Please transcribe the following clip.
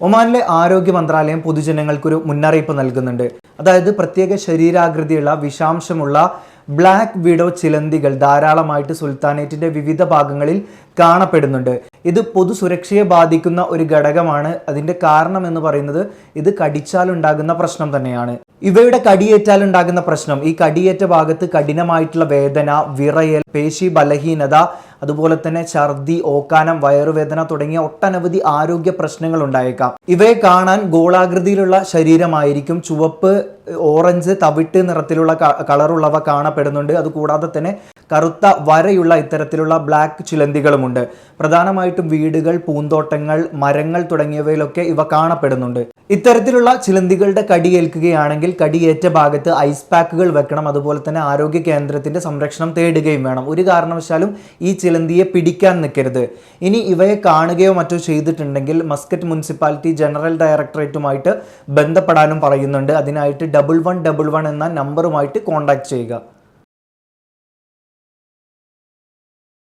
ഒമാനിലെ ആരോഗ്യ മന്ത്രാലയം പൊതുജനങ്ങൾക്കൊരു മുന്നറിയിപ്പ് നൽകുന്നുണ്ട്. അതായത് പ്രത്യേക ശരീരാകൃതിയുള്ള വിഷാംശമുള്ള ബ്ലാക്ക് വിഡോ ചിലന്തികൾ ധാരാളമായിട്ട് സുൽത്താനേറ്റിന്റെ വിവിധ ഭാഗങ്ങളിൽ കാണപ്പെടുന്നുണ്ട്. ഇത് പൊതുസുരക്ഷയെ ബാധിക്കുന്ന ഒരു ഘടകമാണ്. അതിന്റെ കാരണം എന്ന് പറയുന്നത് ഇത് കടിച്ചാൽ ഉണ്ടാകുന്ന പ്രശ്നം തന്നെയാണ്. ഇവയുടെ കടിയേറ്റാൽ ഉണ്ടാകുന്ന പ്രശ്നം ഈ കടിയേറ്റ ഭാഗത്ത് കഠിനമായിട്ടുള്ള വേദന വിറയൽ പേശി ബലഹീനത അതുപോലെ തന്നെ ഛർദി ഓക്കാനം വയറുവേദന തുടങ്ങിയ ഒട്ടനവധി ആരോഗ്യ പ്രശ്നങ്ങൾ ഉണ്ടായേക്കാം. ഇവയെ കാണാൻ ഗോളാകൃതിയിലുള്ള ശരീരമായിരിക്കും. ചുവപ്പ് ഓറഞ്ച് തവിട്ട് നിറത്തിലുള്ള കളറുള്ളവ കാണപ്പെടുന്നുണ്ട്. അതുകൂടാതെ തന്നെ കറുത്ത വരയുള്ള ഇത്തരത്തിലുള്ള ബ്ലാക്ക് ചിലന്തികളുമുണ്ട്. പ്രധാനമായിട്ടും വീടുകൾ പൂന്തോട്ടങ്ങൾ മരങ്ങൾ തുടങ്ങിയവയിലൊക്കെ ഇവ കാണപ്പെടുന്നുണ്ട്. ഇത്തരത്തിലുള്ള ചിലന്തികളുടെ കടിയേൽക്കുകയാണെങ്കിൽ കടിയേറ്റ ഭാഗത്ത് ഐസ് പാക്കുകൾ വെക്കണം. അതുപോലെ തന്നെ ആരോഗ്യ കേന്ദ്രത്തിന്റെ സംരക്ഷണം തേടുകയും വേണം. ഒരു കാരണവശാലും ഈ ചിലന്തിയെ പിടിക്കാൻ നിൽക്കരുത്. ഇനി ഇവയെ കാണുകയോ മറ്റോ ചെയ്തിട്ടുണ്ടെങ്കിൽ മസ്കറ്റ് മുനിസിപ്പാലിറ്റി ജനറൽ ഡയറക്ടറേറ്റുമായിട്ട് ബന്ധപ്പെടാനും പറയുന്നുണ്ട്. അതിനായിട്ട് ഡബിൾ വൺ ഡബിൾ വൺ എന്ന നമ്പറുമായിട്ട് കോൺടാക്ട് ചെയ്യുക.